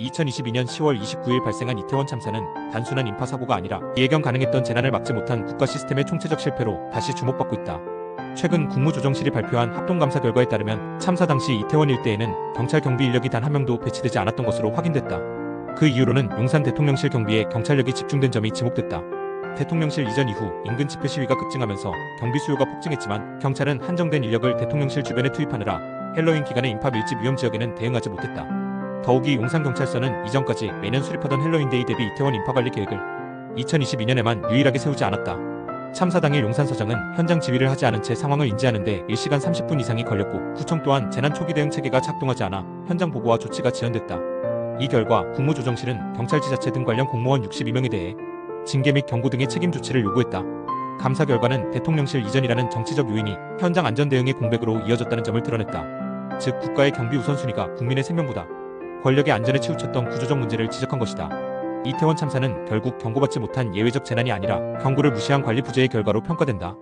2022년 10월 29일 발생한 이태원 참사는 단순한 인파 사고가 아니라 예견 가능했던 재난을 막지 못한 국가 시스템의 총체적 실패로 다시 주목받고 있다. 최근 국무조정실이 발표한 합동감사 결과에 따르면 참사 당시 이태원 일대에는 경찰 경비 인력이 단 한 명도 배치되지 않았던 것으로 확인됐다. 그 이유로는 용산 대통령실 경비에 경찰력이 집중된 점이 지목됐다. 대통령실 이전 이후 인근 집회 시위가 급증하면서 경비 수요가 폭증했지만 경찰은 한정된 인력을 대통령실 주변에 투입하느라 헬로윈 기간의 인파 밀집 위험 지역에는 대응하지 못했다. 더욱이 용산경찰서는 이전까지 매년 수립하던 헬로윈데이 대비 이태원 인파관리 계획을 2022년에만 유일하게 세우지 않았다. 참사 당일 용산서장은 현장 지휘를 하지 않은 채 상황을 인지하는데 1시간 30분 이상이 걸렸고 구청 또한 재난 초기 대응 체계가 작동하지 않아 현장 보고와 조치가 지연됐다. 이 결과 국무조정실은 경찰 지자체 등 관련 공무원 62명에 대해 징계 및 경고 등의 책임 조치를 요구했다. 감사 결과는 대통령실 이전이라는 정치적 요인이 현장 안전 대응의 공백으로 이어졌다는 점을 드러냈다. 즉 국가의 경비 우선순위가 국민의 생명보다 권력의 안전에 치우쳤던 구조적 문제를 지적한 것이다. 이태원 참사는 결국 경고받지 못한 예외적 재난이 아니라 경고를 무시한 관리 부재의 결과로 평가된다.